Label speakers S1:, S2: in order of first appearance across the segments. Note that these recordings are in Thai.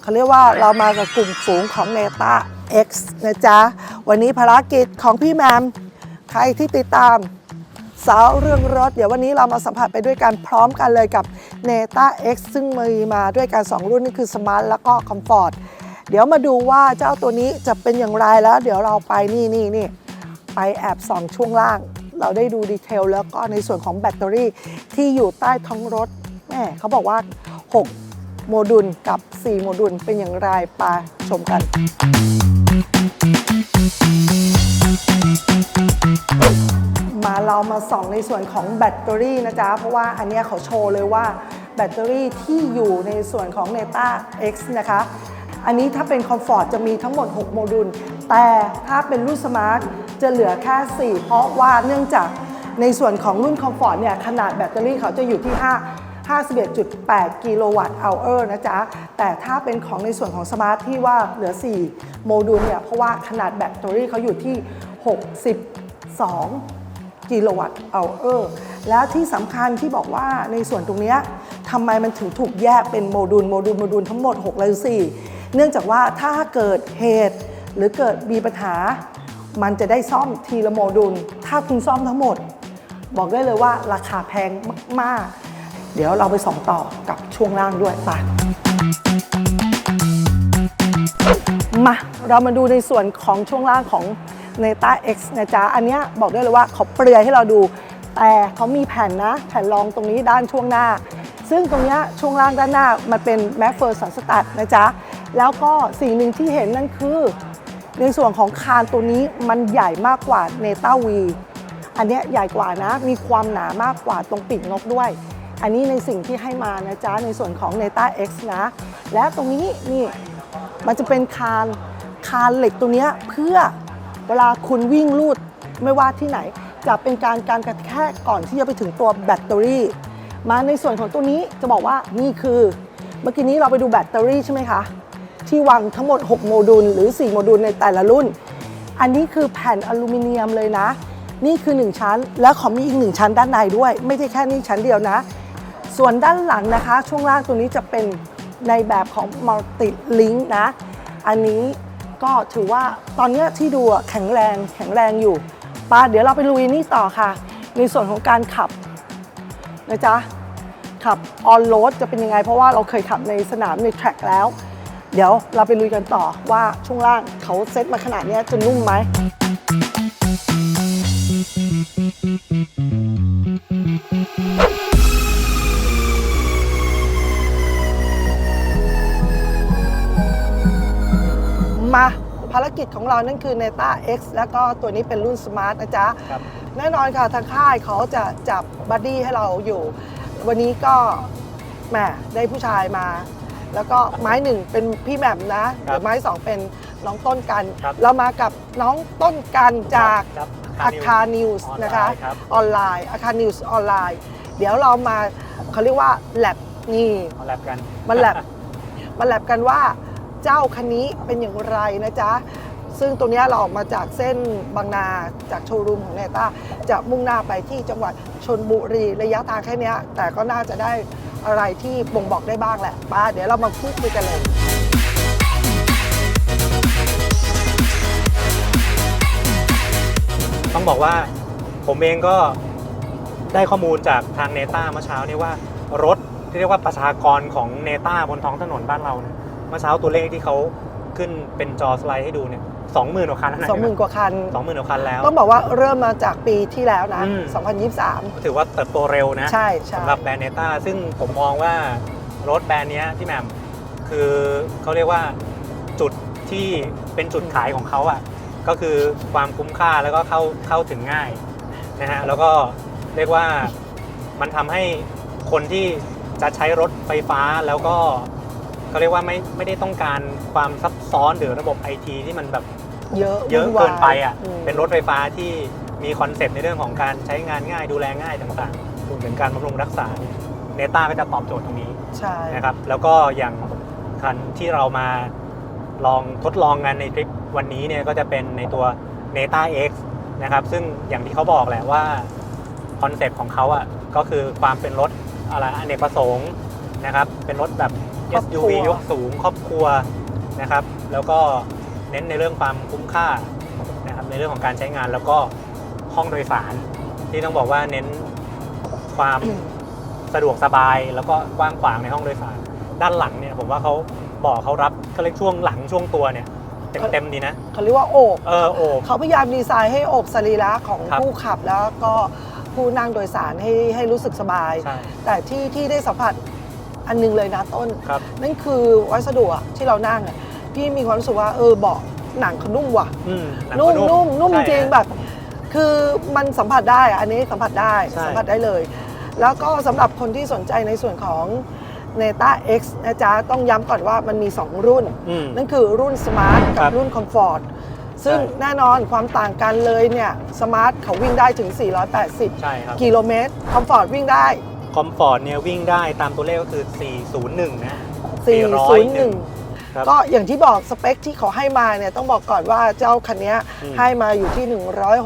S1: เขาเรียกว่าเรามากับกลุ่มฝูงของ Neta X นะจ๊ะ วันนี้ภารกิจของพี่แมม ใครที่ติดตามสาวเรื่องรถ เดี๋ยววันนี้เรามาสัมผัสไปด้วยกันพร้อมกันเลยกับ Neta X ซึ่งมีมาด้วยกัน 2 รุ่นนี่คือ Smart แล้วก็ Comfort เดี๋ยวมาดูว่าเจ้าตัวนี้จะเป็นอย่างไรแล้ว เดี๋ยวเราไปนี่นี่นี่ไปแอบส่องช่วงล่าง เราได้ดูดีเทลแล้วก็ในส่วนของแบตเตอรี่ที่อยู่ใต้ท้องรถ ม่เขาบอกว่า 6 โมดูลกับ 4 โมดูลเป็นอย่างไรไปชมกัน มาเรามาส่องในส่วนของแบตเตอรี่นะจ๊ะ เพราะว่าอันเนี้ยเขาโชว์เลยว่าแบตเตอรี่ที่อยู่ในส่วนของ Neta X นะคะ อันนี้ถ้าเป็น Comfort จะมีทั้งหมด 6 โมดูล แต่ถ้าเป็นรุ่น Smart จะเหลือแค่ 4 เพราะว่าเนื่องจากในส่วนของรุ่น Comfort เนี่ยขนาดแบตเตอรี่เขาจะอยู่ที่ 5 51.8 กิโลวัตต์เอาเออร์นะจ๊ะ แต่ถ้าเป็นของในส่วนของสมาร์ทที่ว่าเหลือ 4 โมดูลเนี่ย เพราะว่าขนาดแบตเตอรี่เขาอยู่ที่ 62 กิโลวัตต์เอาเออร์แล้วที่สำคัญที่บอกว่าในส่วนตรงนี้ทำไมมันถึงถูกแยกเป็นโมดูลโมดูลโมดูลทั้งหมด6เลย4เนื่องจากว่าถ้าเกิดเหตุหรือเกิดมีปัญหา มันจะได้ซ่อมทีละโมดูล ถ้าคุณซ่อมทั้งหมด บอกได้เลยว่าราคาแพงมากๆ เดี๋ยวเราไปส่องต่อกับช่วงล่างด้วยไปมาเรามาดูในส่วนของช่วงล่างของ Neta X นะจ๊ะ อันเนี้ยบอกได้เลยว่าเขาเปลือยให้เราดู แต่เขามีแผ่นนะ แผ่นรองตรงนี้ด้านช่วงหน้า ซึ่งตรงเนี้ยช่วงล่างด้านหน้า มันเป็นแมฟเฟอร์สันสตัดนะจ๊ะ แล้วก็สิ่งหนึ่งที่เห็นนั่นคือ ในส่วนของคานตัวนี้มันใหญ่มากกว่า Neta V อันเนี้ยใหญ่กว่านะ มีความหนามากกว่าตรงปีกนกด้วย อันนี้ในสิ่งที่ให้มานะจ๊ะในส่วนของ Neta X นะ และตรงนี้นี่มันจะเป็นคานคานเหล็กตัวนี้เพื่อเวลาคุณวิ่งลูดไม่ว่าที่ไหน จะเป็นการการกระแทกก่อนที่จะไปถึงตัวแบตเตอรี่ มาในส่วนของตัวนี้จะบอกว่านี่คือเมื่อกี้นี้เราไปดูแบตเตอรี่ใช่ไหมคะ ที่วางทั้งหมด 6 โมดูลหรือ 4 โมดูลในแต่ละรุ่น อันนี้คือแผ่นอลูมิเนียมเลยนะ นี่คือ 1 ชั้น แล้วขอมีอีก 1 ชั้นด้านในด้วย ไม่ใช่แค่นี้ชั้นเดียวนะ ส่วนด้านหลังนะคะ ช่วงล่างตัวนี้จะเป็นในแบบของ Multi Link นะ อันนี้ก็ถือว่าตอนนี้ที่ดูแข็งแรงแข็งแรงอยู่ปาเดี๋ยวเราไปลุยนี่ต่อค่ะ ในส่วนของการขับนะจ๊ะ ขับออนโรดจะเป็นยังไง เพราะว่าเราเคยขับในสนามในแทร็กแล้ว เดี๋ยวเราไปลุยกันต่อว่าช่วงล่างเขาเซ็ตมาขนาดนี้จะนุ่มไหม มาภารกิจของเรานั่นคือ Neta X แล้วก็ตัวนี้เป็นรุ่น Smart นะจ๊ะ
S2: ครับ
S1: แน่นอนค่ะทางค่ายเขาจะจับบัดดี้ให้เราอยู่ วันนี้ก็แหมได้ผู้ชายมา แล้วก็ไม้หนึ่งเป็นพี่แหม่มนะ
S2: ครับ
S1: เดี๋ยวไม้สองเป็นน้องต้นกัน
S2: ครับ
S1: เรามากับน้องต้นกันจาก
S2: ครับ
S1: อาคานิวส์
S2: ออนไลน์
S1: นะคะ
S2: ครับ
S1: ออนไลน์อาคานิวส์ออนไลน์ เดี๋ยวเรามาเขาเรียกว่าแลบนี่
S2: มาแลบกัน
S1: มันแลบ มันแลบกันว่า เจ้าคันนี้เป็นอย่างไรนะจ๊ะ ซึ่งตรงนี้เราออกมาจากเส้นบางนาจากโชว์รูมของเนต้าจะมุ่งหน้าไปที่จังหวัดชนบุรีระยะทางแค่นี้แต่ก็น่าจะได้อะไรที่บ่งบอกได้บ้างแหละป้าเดี๋ยวเรามาพูดคุยกันเลย
S2: ต้องบอกว่าผมเองก็ได้ข้อมูลจากทางเนต้าเมื่อเช้านี้ว่ารถที่เรียกว่าประชากรของเนต้าบนท้องถนนบ้านเราเนี่ย เมื่อเช้าตัวเลขที่เขาขึ้นเป็นจอสไลด์ให้ดูเนี่ยสองหมื่นกว่าคันแล้วนะ
S1: 20,000กว่าคัน
S2: สองหมื่นกว่าคันแล้ว
S1: ต้องบอกว่าเริ่มมาจากปีที่แล้วนะ
S2: อืม
S1: 2023
S2: ถือว่าเติบโตเร็วนะ
S1: ใช่ใช่
S2: สำหรับแบรนด์เนต้าซึ่งผมมองว่ารถแบรนด์เนี้ยพี่แหม่มคือเขาเรียกว่าจุดที่เป็นจุดขายของเขาอะก็คือความคุ้มค่าแล้วก็เข้าเข้าถึงง่ายนะฮะแล้วก็เรียกว่ามันทำให้คนที่จะใช้รถไฟฟ้าแล้วก็ เขาเรียกว่าไม่ไม่ได้ต้องการความซับซ้อนหรือระบบไอทีที่มันแบบ
S1: เยอะ
S2: เยอะ
S1: วุ่วา
S2: เกินไปอะ
S1: ม
S2: เป็นรถไฟฟ้าที่มีคอนเซ็ปต์ในเรื่องของการใช้งานง่ายดูแลง่ายต่างๆรวมถึงการบำรุงรักษาเนต้าก็จะตอบโจทย์ตรงนี้
S1: ใช่
S2: นะครับแล้วก็อย่างคันที่เรามาลองทดลองกันในทริปวันนี้เนี่ยก็จะเป็นในตัว n e t a X นะครับซึ่งอย่างที่เขาบอกแหละว่าคอนเซ็ปต์ของเขาอะก็คือความเป็นรถอะไรอเนกประสงค์นะครับเป็นรถแบบ
S1: ครอบครัว
S2: SUV ยกสูงครอบครัวนะครับ แล้วก็เน้นในเรื่องความคุ้มค่านะครับในเรื่องของการใช้งานแล้วก็ห้องโดยสารที่ต้องบอกว่าเน้นความสะดวกสบายแล้วก็กว้างขวางในห้องโดยสาร ด้านหลังเนี่ยผมว่าเขาบอกเขารับเขาเรียกช่วงหลังช่วงตัวเนี่ยเต็มเต็มๆดีนะ
S1: เขาเรียกว่าโอบ
S2: เออโอบ
S1: เขาพยายามดีไซน์ให้โอบสรีระของ
S2: ครับ
S1: ผู้ขับแล้วก็ผู้นั่งโดยสารให้ให้รู้สึกสบาย
S2: ใช่
S1: แต่ที่ที่ได้สัมผัส อันหนึงเลยนะต้น
S2: ครับ
S1: นั่นคือวัสดุอะที่เรานั่งอะพี่มีความรู้สึกว่าเออเบาะหนังเขานุ่มว่ะ
S2: อืมหนัง
S1: นุ่ม
S2: ก็
S1: นุ่มนุ่มจ
S2: ใช่
S1: ริง
S2: ฮะ
S1: แบบ คือมันสัมผัสได้อะอันนี้สัมผัสได้
S2: ใช่
S1: สัมผัสได้เลย แล้วก็สำหรับคนที่สนใจในส่วนของ n e t a X นะจ๊ะ ต้องย้ำก่อนว่ามันมี 2 รุ่น
S2: อืม
S1: นั่นคือรุ่น Smart กั
S2: ครับบ
S1: รุ่น Comfort ซึ่ง
S2: ใช่
S1: แน่นอนความต่างกันเลยเนี่ย Smart เขาวิ่งได้ถึง 480
S2: ใช่ครับ
S1: กิโลเมตร Comfort วิ่งได้
S2: คอมฟอร์ตเนี่ยวิ่งได้ตามตัวเลขก็คือ 401 นะ
S1: 401
S2: ครับ
S1: ก็อย่างที่บอกสเปคที่เขาให้มาเนี่ยต้องบอกก่อนว่าเจ้าคันเนี้ย
S2: อืม
S1: ให้มาอยู่ที่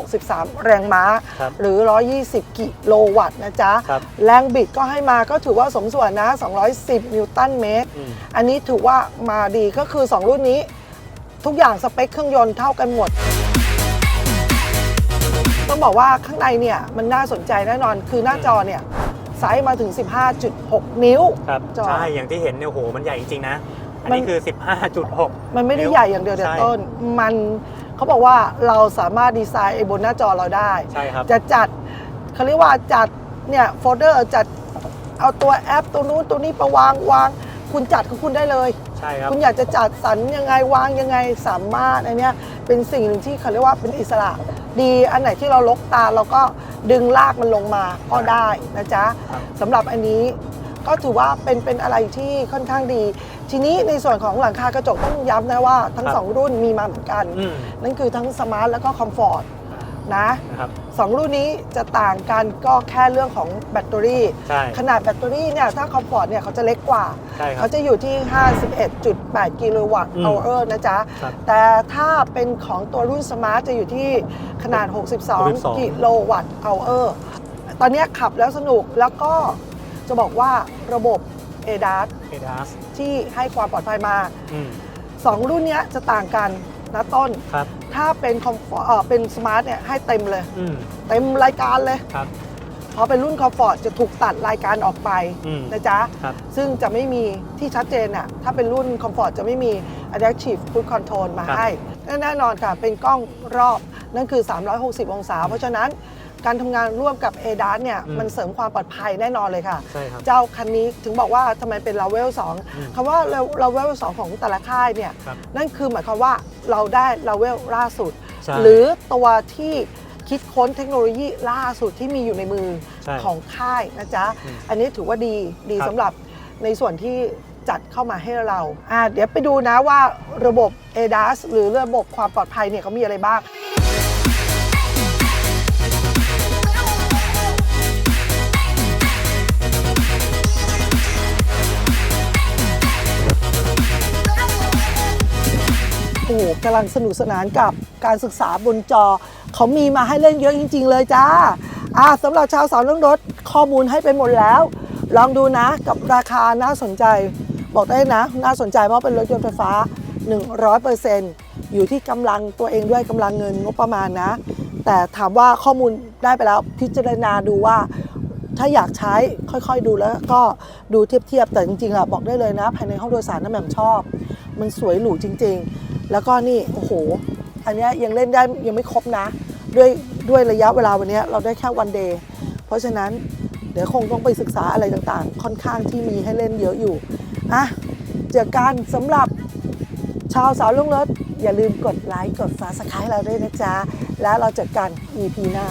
S1: 163 แรงม้า
S2: ครับ
S1: หรือ 120 กิโลวัตต์นะจ๊ะ
S2: ครับ
S1: แรงบิดก็ให้มาก็ถือว่าสมส่วนนะ 210 นิวตันเมตร
S2: อืม
S1: อันนี้ถือว่ามาดีก็คือ 2 รุ่นนี้ ทุกอย่างสเปคเครื่องยนต์เท่ากันหมด ต้องบอกว่าข้างในเนี่ยมันน่าสนใจแน่นอนคือหน้าจอเนี่ย ไซส์มาถึง 15.6 นิ้ว
S2: ครับ
S1: จอ
S2: ใช่ อย่างที่เห็นเนี่ยโหมันใหญ่จริงๆนะ อัน
S1: มัน
S2: นี้คือ 15.6
S1: มันไม่ได้
S2: นิ้ว
S1: ใหญ่อย่างเดียวเดี๋ยว
S2: ใช่
S1: ต้น มันเขาบอกว่าเราสามารถดีไซน์ไอ้บนหน้าจอเราได้
S2: ใช่ครับ
S1: จะจัดเขาเรียกว่าจัดเนี่ยโฟลเดอร์จัดเอาตัวแอปตัวนู้นตัวนี้ประวางวาง คุณจัดของคุณได้เลย
S2: ใช่ครับ
S1: คุณอยากจะจัดสรรยังไงวางยังไงสามารถอันเนี้ยเป็นสิ่งหนึ่งที่เขาเรียกว่าเป็นอิสระ ดี อันไหนที่เราลกตาเราก็ดึงลากมันลงมาก็ได้นะจ๊ะ
S2: ครับ
S1: สำหรับอันนี้ก็ถือว่าเป็นเป็นอะไรที่ค่อนข้างดี ทีนี้ในส่วนของหลังคากระจกต้องย้ำนะว่าทั้ง
S2: ครับ
S1: สองรุ่นมีมาเหมือนกัน
S2: อืม
S1: นั่นคือทั้งสมาร์ทแล้วก็คอมฟอร์ตนะ
S2: นะครับ
S1: สองรุ่นนี้จะต่างกันก็แค่เรื่องของแบตเตอรี่
S2: ใช่
S1: ขนาดแบตเตอรี่เนี่ยถ้าคอมฟอร์ตเนี่ยเขาจะเล็กกว่า
S2: ใช่ครั
S1: เขา
S2: บ
S1: จะอยู่ที่ 51.8 กิโลวัตต์
S2: อืม
S1: เอาเอร์นะจ๊ะ
S2: ครับ
S1: แต่ถ้าเป็นของตัวรุ่นสมาร์ทจะอยู่ที่ขนาด 62
S2: 62
S1: กิโลวัตต์เอาเอร์ ตอนเนี้ยขับแล้วสนุกแล้วก็จะบอกว่าระบบ ADAS
S2: เอดัส
S1: ที่ให้ความปลอดภัยมา
S2: อืม
S1: 2รุ่นเนี้ยจะต่างกัน นะต้น
S2: ครับ
S1: ถ้าเป็นคอมฟอร์เอ่อเป็นสมาร์ทเนี่ยให้เต็มเลย
S2: อืม
S1: เต็มรายการเลย
S2: ครับ
S1: พอเป็นรุ่นคอมฟอร์ตจะถูกตัดรายการออกไป
S2: อืม
S1: นะจ๊ะ
S2: ครับ
S1: ซึ่งจะไม่มีที่ชัดเจนอะถ้าเป็นรุ่นคอมฟอร์ตจะไม่มี Adaptive Cruise Control มา
S2: ครับ
S1: ให้แน่นอนค่ะ เป็นกล้องรอบนั่นคือ 360 องศา เพราะฉะนั้น การทำงานร่วมกับ ADAS เนี่ย
S2: อืม
S1: มันเสริมความปลอดภัยแน่นอนเลยค่ะ
S2: ใช่ครับ
S1: เจ้าคันนี้ถึงบอกว่าทำไมเป็น Level
S2: อืม
S1: 2คำว่า Level 2 ของแต่ละค่ายเนี่ย
S2: ครับ
S1: นั่นคือหมายความว่าเราได้ Level ล่าสุด
S2: ใช่
S1: หรือตัวที่คิดค้นเทคโนโลยีล่าสุดที่มีอยู่ในมือ
S2: ใช่
S1: ของค่ายนะจ๊ะ
S2: อืม
S1: อันนี้ถือว่าดีดี
S2: ครับ
S1: สำหรับในส่วนที่จัดเข้ามาให้เราอ่าเดี๋ยวไปดูนะว่าระบบ ADAS หรือระบบความปลอดภัยเนี่ยเขามีอะไรบ้าง กำลังสนุกสนานกับการศึกษาบนจอ เขามีมาให้เล่นเยอะจริง ๆ เลยจ้าอ่าสำหรับชาวสาวเรื่องรถข้อมูลให้ไปหมดแล้ว ลองดูนะกับราคาน่าสนใจ บอกได้นะ น่าสนใจเพราะเป็นรถยนต์ไฟฟ้า 100%อยู่ที่กำลังตัวเองด้วยกำลังเงินงบประมาณนะ แต่ถามว่าข้อมูลได้ไปแล้วพิจารณาดูว่าถ้าอยากใช้ค่อยๆดูแล้วก็ดูเทียบๆแต่จริงๆอะบอกได้เลยนะ ภายในห้องโดยสารน้ำแหม่มชอบ มันสวยหรูจริง ๆ แล้วก็นี่โอ้โห อันนี้ยังเล่นได้ยังไม่ครบนะ ด้วยด้วยระยะเวลาวันนี้เราได้แค่วันเดย์เพราะฉะนั้นเดี๋ยวคงต้องไปศึกษาอะไรต่างๆ ค่อนข้างที่มีให้เล่นเยอะอยู่อะเจอกันสำหรับชาวสาวลุงรถอย่าลืมกดไลค์กด subscribe เราด้วยนะจ๊ะ แล้วเราเจอกัน EP หน้า